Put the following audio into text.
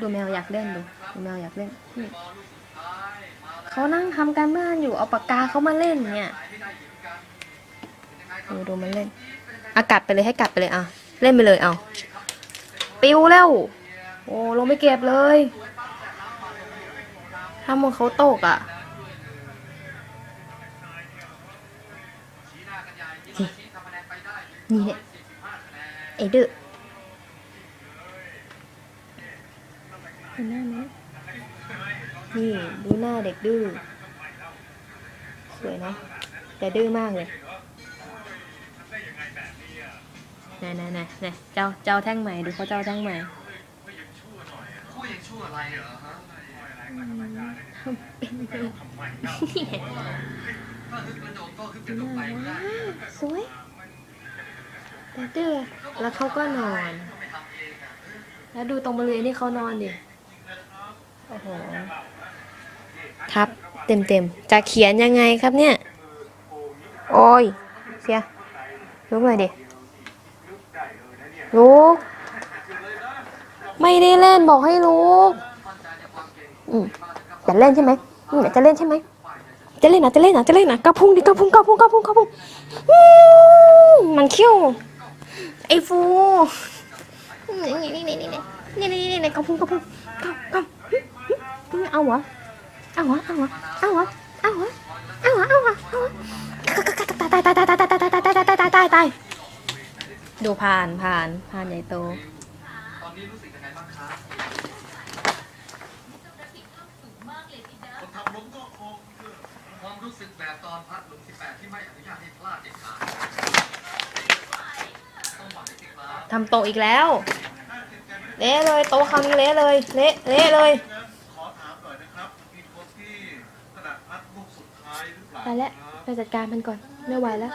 ดูแมวอยากเล่นดูดูแมวอยากเล่นนี่เขานั่งทำการบ้านอยู่เอาปากกาเขามาเล่นเนี่ยดูดูมันเล่นอากัดไปเลยให้กัดไปเลยอะเล่นไปเลยเอาปิวแล้ว โอ้ลงไม่เก็บเลยถ้ามันเขาตกอะนี่นี่เนี่ยไอ้ดื้อ ห็นหน้าไหมนี่ดูหน้าเด็กดื้อ สวยเนาะแต่ดื้อมากเลยไหนไหนไหนไหนเจ้าเจ้าแท่งใหม่ดูเขาเจ้าแท่งใหม่คู่ยังชั่วอะไรเหรอฮะเป็นไปถ้าฮึกกระโดดก็ฮึกกระโดดไปก็ได้สวยแต่ดื้อแล้วเขาก็นอนไม่ทำเองอะแล้วดูตรงบริเวณที่เขานอนดิ โอ้โหทับเต็มๆ จะเขียนยังไงครับเนี่ย โอ้ย เสีย ลุกเลยดิ ลุก ไม่ได้เล่นบอกให้ลุก อืมจะเล่นใช่ไหมอืมจะเล่นใช่ไหม จะเล่นนะจะเล่นนะจะเล่นนะกระพุ่งดิกระพุ่งกระพุ่งกระพุ่งกระพุ่งมันเขี้ยว ไอ้ฟูนี่นี่นี่นี่นี่นี่นี่นี่กระพุ่งกระพุ่งกระพุ่ง เอาวะเอาวะเอาวะเอาวะเอาวะเอาวะเอาวะเอาวะตายตายตายตายตายตายตายตายตายตายตายตายตายดูผ่านผ่านผ่านใหญ่โตตอนนี้รู้สึกยังไงบ้างครับคนทำล้มก็คงความรู้สึกแบบตอนพัดหลุม18 ที่ไม่อนุญาตให้พลาดเด็ดขาดต้องหวังให้ติดมาทำโตอีกแล้ว เละเลยโตะคำนี้เละเลย เละเละเลย น่อยนะครับมีคนที่ถนัดพัดลูกสุดท้ายหรือเปล่าไปแล้วไปจัดการมันก่อน ไม่ไหวแล้ว